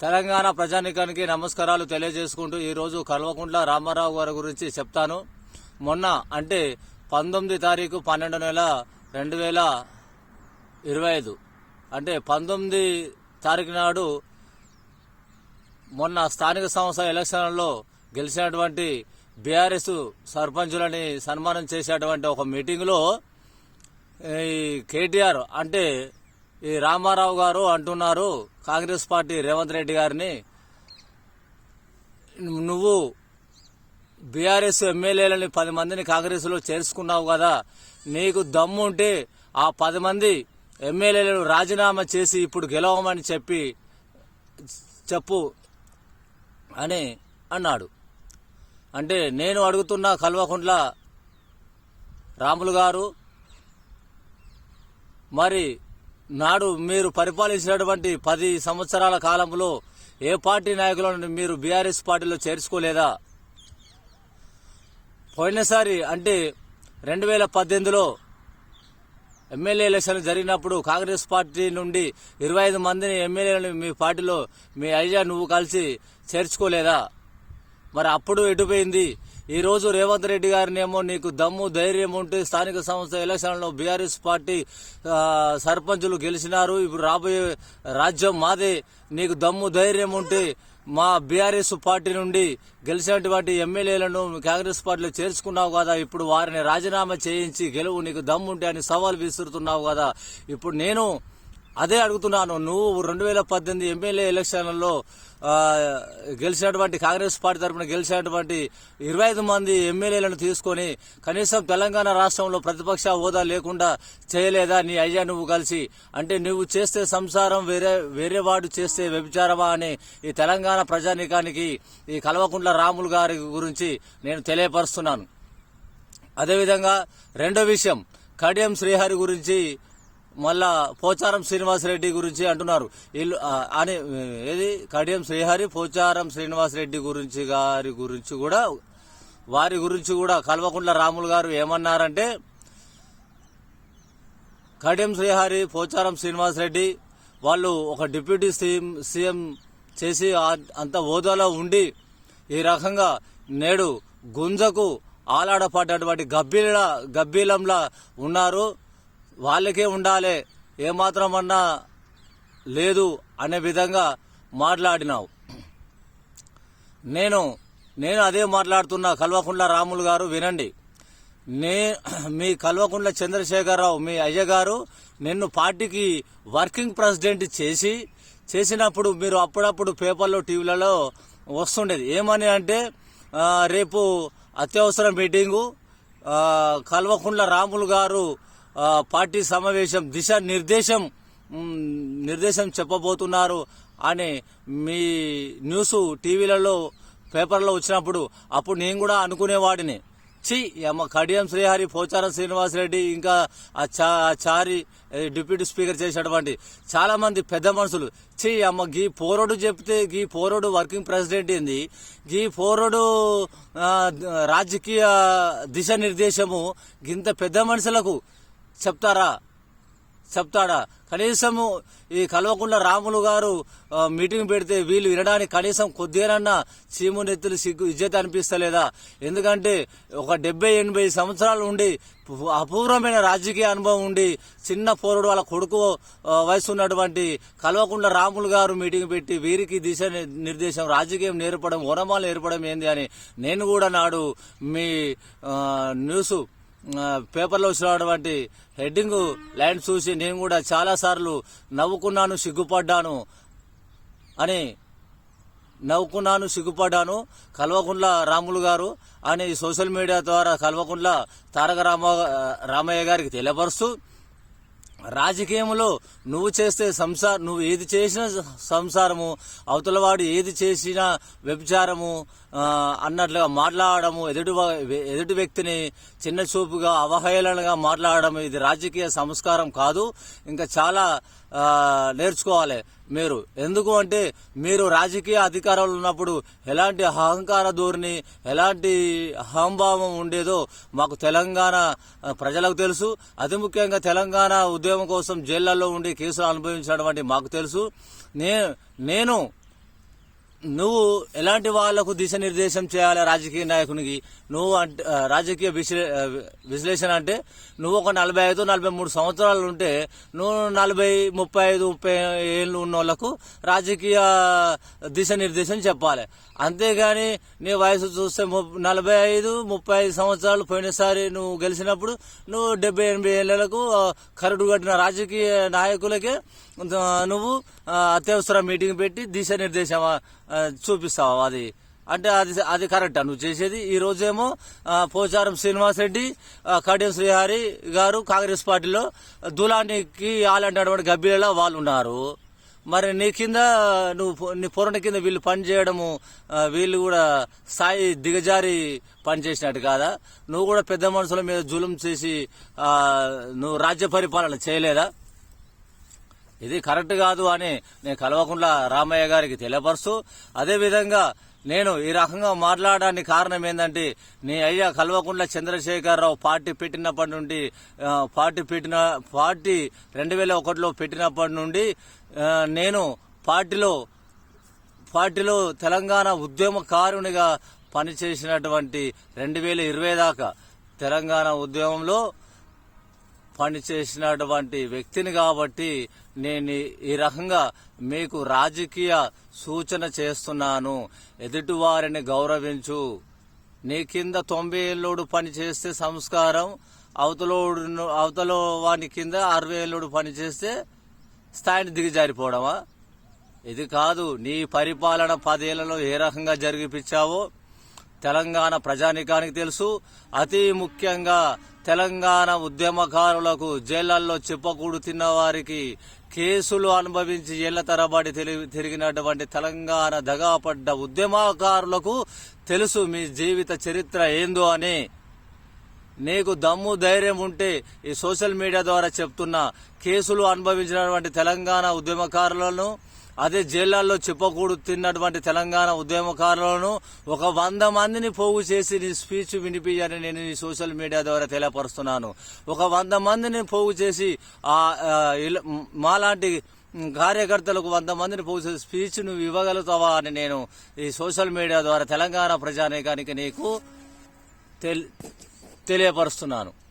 తెలంగాణ ప్రజానికానికి నమస్కారాలు తెలియజేసుకుంటూ ఈరోజు కల్వకుంట్ల రామారావు గారి గురించి చెప్తాను. మొన్న అంటే పంతొమ్మిది తారీఖు పన్నెండు నెల రెండు వేల ఇరవై ఐదు. అంటే పంతొమ్మిది తారీఖు నాడు మొన్న స్థానిక సంస్థ ఎలక్షన్లలో గెలిచినటువంటి బీఆర్ఎస్ సర్పంచులని సన్మానం చేసేటువంటి ఒక మీటింగ్లో ఈ కేటీఆర్ అంటే ఈ రామారావు గారు అంటున్నారు కాంగ్రెస్ పార్టీ రేవంత్ రెడ్డి గారిని. నువ్వు బీఆర్ఎస్ ఎమ్మెల్యేలని పది మందిని కాంగ్రెస్లో చేర్చుకున్నావు కదా నీకు దమ్ము ఉంటే ఆ పది మంది ఎమ్మెల్యేలను రాజీనామా చేసి ఇప్పుడు గెలవమని చెప్పి చెప్పు అని అన్నాడు. అంటే నేను అడుగుతున్న కల్వకుంట్ల రాములు గారు మరి నాడు మీరు పరిపాలించినటువంటి పది సంవత్సరాల కాలంలో ఏ పార్టీ నాయకులను మీరు బీఆర్ఎస్ పార్టీలో చేర్చుకోలేదా? పోయినసారి అంటే రెండు వేల పద్దెనిమిదిలో ఎమ్మెల్యే ఎలక్షన్ జరిగినప్పుడు కాంగ్రెస్ పార్టీ నుండి ఇరవై ఐదు మందిని ఎమ్మెల్యేలను మీ పార్టీలో మీ అయ్యా నువ్వు కలిసి చేర్చుకోలేదా? మరి అప్పుడు ఎటుపోయింది ఈ రోజు రేవంత్ రెడ్డి గారినేమో నీకు దమ్ము ధైర్యం ఉంటే స్థానిక సంస్థ ఎలక్షన్లో బీఆర్ఎస్ పార్టీ సర్పంచులు గెలిచినారు. ఇప్పుడు రాబోయే రాజ్యం మాదే. నీకు దమ్ము ధైర్యం ఉంటే మా బీఆర్ఎస్ పార్టీ నుండి గెలిచినటువంటి ఎమ్మెల్యేలను కాంగ్రెస్ పార్టీలో చేర్చుకున్నావు కదా. ఇప్పుడు వారిని రాజీనామా చేయించి గెలువు నీకు దమ్ము ఉంటే అని సవాల్ విసురుతున్నావు కదా. ఇప్పుడు నేను అదే అడుగుతున్నాను. నువ్వు రెండు వేల పద్దెనిమిది ఎమ్మెల్యే ఎలక్షన్లలో గెలిచినటువంటి కాంగ్రెస్ పార్టీ తరఫున గెలిచినటువంటి ఇరవై ఐదు మంది ఎమ్మెల్యేలను తీసుకొని కనీసం తెలంగాణ రాష్ట్రంలో ప్రతిపక్ష హోదా లేకుండా చేయలేదా నీ అయ్యా నువ్వు కలిసి? అంటే నువ్వు చేస్తే సంసారం వేరే వేరే వాడు చేస్తే వ్యభిచారమా అని ఈ తెలంగాణ ప్రజానీకానికి ఈ కల్వకుంట్ల రాములు గారి గురించి నేను తెలియపరుస్తున్నాను. అదేవిధంగా రెండో విషయం కడియం శ్రీహరి గురించి మళ్ళా పోచారం శ్రీనివాసరెడ్డి గురించి అంటున్నారు. వీళ్ళు అని ఏది? కడియం శ్రీహరి పోచారం శ్రీనివాసరెడ్డి గురించి గారి గురించి కూడా వారి గురించి కూడా కల్వకుంట్ల రాములు గారు ఏమన్నారంటే కడియం శ్రీహరి పోచారం శ్రీనివాసరెడ్డి వాళ్ళు ఒక డిప్యూటీ సీఎం సీఎం చేసి అంత హోదాలో ఉండి ఈ రకంగా నేడు గుంజకు ఆలాడపడ్డటువంటి గబ్బీల గబ్బీలంలా ఉన్నారు. వాళ్ళకే ఉండాలి ఏమాత్రం అన్నా లేదు అనే విధంగా మాట్లాడినావు. నేను నేను అదే మాట్లాడుతున్నా కల్వకుంట్ల రాములు గారు వినండి. నే మీ కల్వకుంట్ల చంద్రశేఖరరావు మీ అయ్య గారు నిన్ను పార్టీకి వర్కింగ్ ప్రెసిడెంట్ చేసి చేసినప్పుడు మీరు అప్పుడప్పుడు పేపర్లో టీవీలలో వస్తుండేది. ఏమని అంటే రేపు అత్యవసర మీటింగు ఆ, కల్వకుంట్ల రాములు గారు పార్టీ సమావేశం దిశ నిర్దేశం నిర్దేశం చెప్పబోతున్నారు అని మీ న్యూస్ టీవీలలో పేపర్లో వచ్చినప్పుడు అప్పుడు నేను కూడా అనుకునేవాడిని. చి అమ్మ కడియం శ్రీహరి పోచారం శ్రీనివాసరెడ్డి ఇంకా ఆ చారి డిప్యూటీ స్పీకర్ చేసినటువంటి చాలా మంది పెద్ద మనుషులు. చి అమ్మ గీ పోరోడు చెప్తే గీ పోరోడు వర్కింగ్ ప్రెసిడెంట్ ఏంది? గీ పోరోడు రాజకీయ దిశ నిర్దేశము గింత పెద్ద మనుషులకు చెప్తారా? చెప్తాడా? కనీసము ఈ కల్వకుంట్ల రాములు గారు మీటింగ్ పెడితే వీళ్ళు వినడానికి కనీసం కొద్దిగానన్నా చీము నెత్తులు సిగ్గు ఇజ్జత అనిపిస్తలేదా? ఎందుకంటే ఒక డెబ్బై ఎనభై సంవత్సరాలు ఉండి అపూర్వమైన రాజకీయ అనుభవం ఉండి చిన్న పోరుడు వాళ్ళ కొడుకు వయసు ఉన్నటువంటి కల్వకుంట్ల రాములు గారు మీటింగ్ పెట్టి వీరికి దిశ నిర్దేశం రాజకీయం నేర్పడం ఓనమాలు నేర్పడం ఏంది అని నేను కూడా నాడు మీ న్యూస్ పేపర్లో వచ్చినటువంటి హెడ్డింగ్ లైన్ చూసి నేను కూడా చాలా సార్లు నవ్వుకున్నాను సిగ్గుపడ్డాను అని నవ్వుకున్నాను సిగ్గుపడ్డాను. కల్వకుంట్ల రాములు గారు అని సోషల్ మీడియా ద్వారా కల్వకుంట్ల తారక రామ రామయ్య గారికి తెలియపరుస్తూ రాజకీయంలో నువ్వు చేస్తే సంసార నువ్వు ఏది చేసినా సంసారము అవతలవాడు ఏది చేసినా వ్యభిచారము అన్నట్లుగా మాట్లాడము ఎదుటి ఎదుటి వ్యక్తిని చిన్న చూపుగా అవహేళనగా మాట్లాడడం ఇది రాజకీయ సంస్కారం కాదు. ఇంకా చాలా నేర్చుకోవాలి. మీరు ఎందుకు అంటే మీరు రాజకీయ అధికారంలో ఉన్నప్పుడు ఎలాంటి అహంకార ధోరణి ఎలాంటి అహంభావం ఉండేదో మాకు తెలంగాణ ప్రజలకు తెలుసు. అతి ముఖ్యంగా తెలంగాణ ఉద్యమం కోసం జైళ్ళలో ఉండి కేసులు అనుభవించినటువంటి మాకు తెలుసు. నే నేను నువ్వు ఎలాంటి వాళ్ళకు దిశానిర్దేశం చేయాలి రాజకీయ నాయకునికి? నువ్వు అంటే రాజకీయ విశ్లేషణ అంటే నువ్వు ఒక నలభై ఐదు నలభై మూడు సంవత్సరాలు ఉంటే నువ్వు నలభై ముప్పై ఐదు ముప్పై ఏళ్ళు ఉన్న వాళ్ళకు రాజకీయ దిశానిర్దేశం చెప్పాలి. అంతేగాని నీ వయసు చూస్తే నలభై ఐదు ముప్పై ఐదు సంవత్సరాలు పోయినసారి నువ్వు గెలిచినప్పుడు నువ్వు డెబ్బై ఎనభై ఏళ్ళకు కరడు కట్టిన రాజకీయ నాయకులకే నువ్వు అత్యవసర మీటింగ్ పెట్టి దిశానిర్దేశం నిర్దేశం చూపిస్తావు అది? అంటే అది అది కరెక్ట్ నువ్వు చేసేది? ఈ రోజేమో పోచారం శ్రీనివాస్ రెడ్డి కడియం శ్రీహరి గారు కాంగ్రెస్ పార్టీలో దులానికి ఆలంటటువంటి గబ్బిలలో వాళ్ళు ఉన్నారు మరి నీ కింద నువ్వు నీ పొరణ కింద వీళ్ళు పని చేయడము వీళ్ళు కూడా స్థాయి దిగజారి పని చేసినట్టు కాదా? నువ్వు కూడా పెద్ద మనుషుల మీద జులుం చేసి నువ్వు రాజ్య పరిపాలన చేయలేదా? ఇది కరెక్ట్ కాదు అని నేను కలవకుండా రామయ్య గారికి తెలియపరుస్తూ అదేవిధంగా నేను ఈ రకంగా మాట్లాడడానికి కారణం ఏంటంటే నీ అయ్యా కల్వకుంట్ల చంద్రశేఖరరావు పార్టీ పెట్టినప్పటి నుండి పార్టీ పెట్టిన పార్టీ రెండు వేల ఒకటిలో పెట్టినప్పటి నుండి నేను పార్టీలో పార్టీలో తెలంగాణ ఉద్యమకారునిగా పనిచేసినటువంటి రెండు వేల ఇరవై దాకా తెలంగాణ ఉద్యమంలో పనిచేసినటువంటి వ్యక్తిని కాబట్టి నేను ఈ- రకంగా మీకు రాజకీయ సూచన చేస్తున్నాను. ఎదుటివారిని గౌరవించు. నీ కింద తొంభై ఏళ్ళోడు పనిచేస్తే సంస్కారం అవతలోడు అవతలో వాని కింద అరవై ఏళ్ళోడు పనిచేస్తే స్థాయిని దిగజారిపోవడమా? ఇది కాదు నీ పరిపాలన పదేళ్ళలో ఏ రకంగా జరిగిపించావో తెలంగాణ ప్రజానికానికి తెలుసు. అతి ముఖ్యంగా తెలంగాణ ఉద్యమకారులకు జైళ్ళలో చెప్పకూడు తిన్న వారికి కేసులు అనుభవించి ఏళ్ళ తరబడి తిరిగినటువంటి తెలంగాణ దగాపడ్డ ఉద్యమకారులకు తెలుసు మీ జీవిత చరిత్ర ఏందో అని. నీకు దమ్ము ధైర్యం ఉంటే ఈ సోషల్ మీడియా ద్వారా చెప్తున్న కేసులు అనుభవించినటువంటి తెలంగాణ ఉద్యమకారులను అదే జైళ్ళలో చెప్పకూడదు తిన్నటువంటి తెలంగాణ ఉద్యమకారులను ఒక వంద మందిని పోగు చేసి నీ స్పీచ్ వినిపించని నేను ఈ సోషల్ మీడియా ద్వారా తెలియపరుస్తున్నాను. ఒక వంద మందిని పోగు చేసి ఆ ఇలా- మాలాంటి కార్యకర్తలకు వంద మందిని పోసే స్పీచ్ నువ్వు ఇవ్వగలుగుతావా అని నేను ఈ సోషల్ మీడియా ద్వారా తెలంగాణ ప్రజానీకానికి నీకు తెలియపరుస్తున్నాను.